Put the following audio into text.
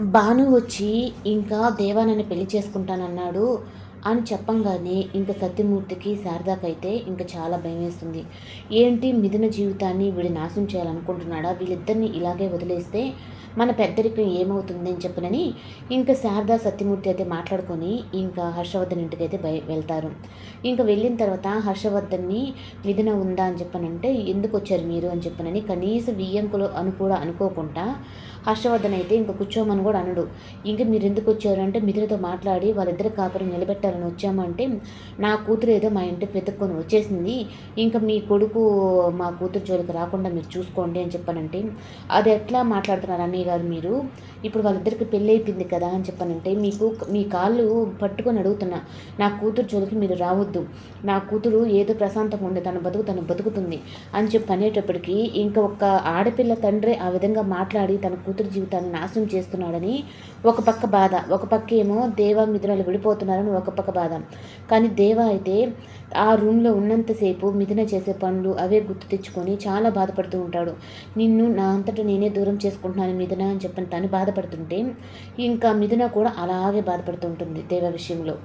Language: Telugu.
భాను వచ్చి ఇంకా దేవానని పెళ్ళి చేసుకుంటానన్నాడు అని చెప్పంగానే ఇంకా సత్యమూర్తికి శారదాకైతే ఇంకా చాలా భయం వేస్తుంది ఏంటి మిథున జీవితాన్ని వీడు నాశనం చేయాలనుకుంటున్నాడా? వీళ్ళిద్దరిని ఇలాగే వదిలేస్తే మన పెద్దరికం ఏమవుతుంది అని చెప్పనని ఇంకా శారదా సత్యమూర్తి అయితే మాట్లాడుకొని ఇంకా హర్షవర్ధన్ ఇంటికి అయితే బయ వెళ్తారు. ఇంకా వెళ్ళిన తర్వాత హర్షవర్ధన్ని మిథున ఉందా అని చెప్పనంటే ఎందుకు వచ్చారు మీరు? అని చెప్పనని కనీసం వియ్యంకులు అని కూడా అనుకోకుండా హర్షవర్ధన్ అయితే ఇంకా కూర్చోమని కూడా అనడు. ఇంకా మీరు ఎందుకు వచ్చారంటే మిథునతో మాట్లాడి వాళ్ళిద్దరి కాపురం నిలబెట్టాలని వచ్చామంటే నా కూతురు ఏదో మా ఇంటికి వెతుక్కొని వచ్చేసింది. ఇంకా మీ కొడుకు మా కూతురు జోలికి రాకుండా మీరు చూసుకోండి అని చెప్పానంటే అది ఎట్లా మాట్లాడుతున్నారు అన్నయ్య గారు మీరు? ఇప్పుడు వాళ్ళిద్దరికి పెళ్ళి అయిపోయింది కదా అని చెప్పానంటే మీకు మీ కాళ్ళు పట్టుకొని అడుగుతున్నా. నా కూతురు జోలికి మీరు రావద్దు. నా కూతురు ఏదో ప్రశాంతంగా ఉంది తన బతుకు తను బతుకుతుంది అని చెప్పి అనేటప్పటికీ ఇంకా ఒక ఆడపిల్ల తండ్రి ఆ విధంగా మాట్లాడి తన కూతురు జీవితాన్ని నాశనం చేస్తున్నాడని ఒక పక్క బాధ ఒక పక్క ఏమో దేవ మిథునలు విడిపోతున్నారని ఒక పక్క బాధ. కానీ దేవ అయితే ఆ రూమ్లో ఉన్నంతసేపు మిథున చేసే పనులు అవే గుర్తు తెచ్చుకొని చాలా బాధపడుతూ ఉంటాడు. నిన్ను నా అంతటా నేనే దూరం చేసుకుంటున్నాను మిథున అని చెప్పని తను బాధపడుతుంటే ఇంకా మిథున కూడా అలాగే బాధపడుతూ ఉంటుంది దేవ విషయంలో.